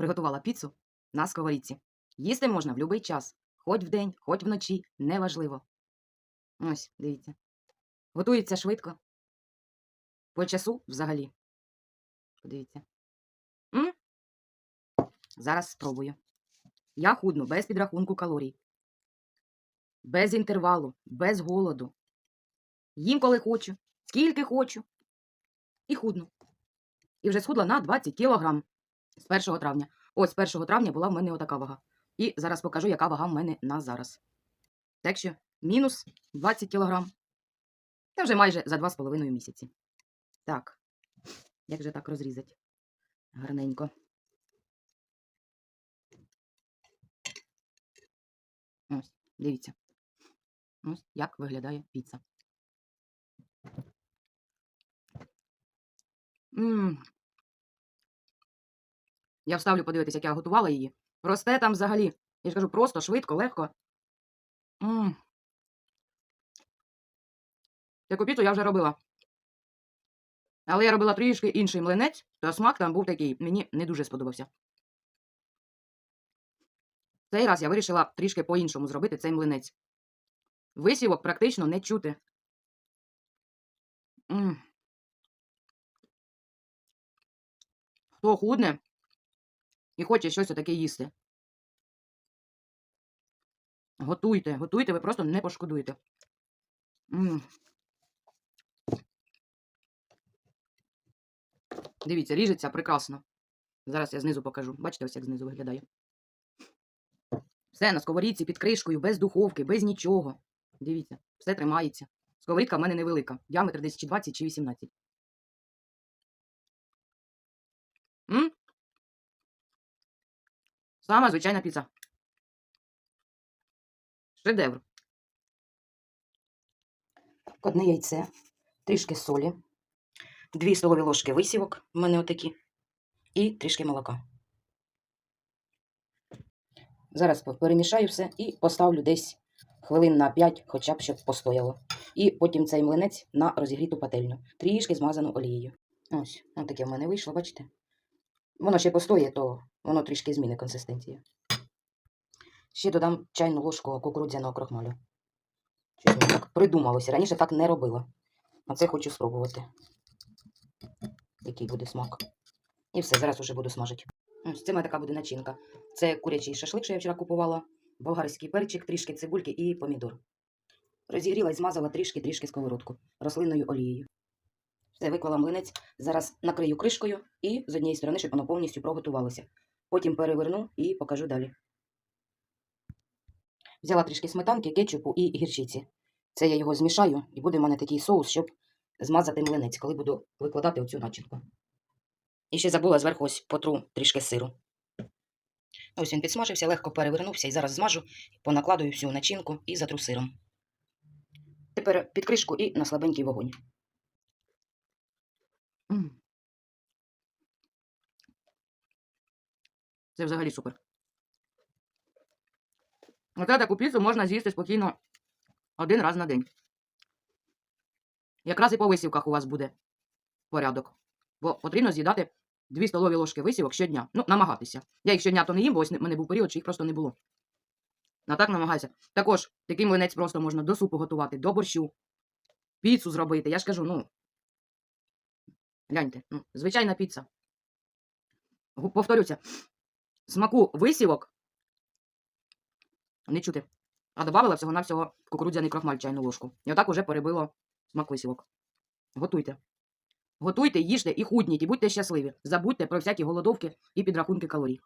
приготувала піцу на сковорідці. Їсти можна в будь-який час, хоч вдень, хоч вночі, неважливо. Ось, дивіться. Готується швидко. По часу взагалі. Подивіться. М? Зараз спробую. Я худну без підрахунку калорій. Без інтервалу, без голоду. Їм коли хочу, скільки хочу. І худну. І вже схудла на 20 кілограм з 1 травня. Ось з 1 травня була в мене отака вага. І зараз покажу, яка вага в мене на зараз. Так що мінус 20 кілограм. Це вже майже за 2,5 місяці. Так. Як же так розрізати? Гарненько. Ось, дивіться. Ось як виглядає піца. М. Я вставлю подивитися, як я готувала її. Росте там взагалі. Я ж кажу, просто, швидко, легко. М. Таку піцу я вже робила. Але я робила трішки інший млинець, то смак там був такий, мені не дуже сподобався. Цей раз я вирішила трішки по-іншому зробити цей млинець. Висівок практично не чути. М. Хто худне і хоче щось таке їсти. Готуйте, готуйте, ви просто не пошкодуєте. М. Дивіться, ріжеться прекрасно. Зараз я знизу покажу. Бачите, ось як знизу виглядає. Все на сковорідці під кришкою, без духовки, без нічого. Дивіться, все тримається. Сковорідка в мене невелика. Діаметр десь чи 20 чи 18. Сама звичайна піца. Шедевр. Одне яйце, трішки солі, дві столові ложки висівок, в мене отакі, і трішки молока. Зараз перемішаю все і поставлю десь хвилин на 5, хоча б щоб постояло. І потім цей млинець на розігріту пательню, трішки змазану олією. Ось, ось таке в мене вийшло, бачите? Воно ще постоє, то воно трішки зміни консистенцію. Ще додам чайну ложку кукурудзяного крохмалю. Щось мені так придумалося. Раніше так не робила. А це хочу спробувати. Який буде смак. І все, зараз уже буду смажити. Ось це мене така буде начинка. Це курячий шашлик, що я вчора купувала, болгарський перчик, трішки цибульки і помідор. Розігріла і змазала трішки-трішки сковородку рослинною олією. Все, виклала млинець. Зараз накрию кришкою і з однієї сторони, щоб воно повністю проготувалося. Потім переверну і покажу далі. Взяла трішки сметанки, кетчупу і гірчиці. Це я його змішаю, і буде в мене такий соус, щоб змазати млинець, коли буду викладати оцю начинку. І ще забула зверху ось потру трішки сиру. Ось він підсмажився, легко перевернувся і зараз змажу, понакладую всю начинку і затру сиром. Тепер під кришку і на слабенький вогонь. Це взагалі супер. Оце таку піцу можна з'їсти спокійно один раз на день. Якраз і по висівках у вас буде порядок. Бо потрібно з'їдати 2 столові ложки висівок щодня. Ну, намагатися. Я їх щодня то не їм, бо ось в мене був період, що їх просто не було. А так намагайся. Також такий млинець просто можна до супу готувати, до борщу, піцу зробити. Я ж кажу, ну. Гляньте, ну, звичайна піца. Повторюся, смаку висівок не чути. А додавала всього-навсього кукурудзяний крохмаль чайну ложку. І отак уже перебило смак висівок. Готуйте. Готуйте, їжте і худніть, і будьте щасливі. Забудьте про всякі голодовки і підрахунки калорій.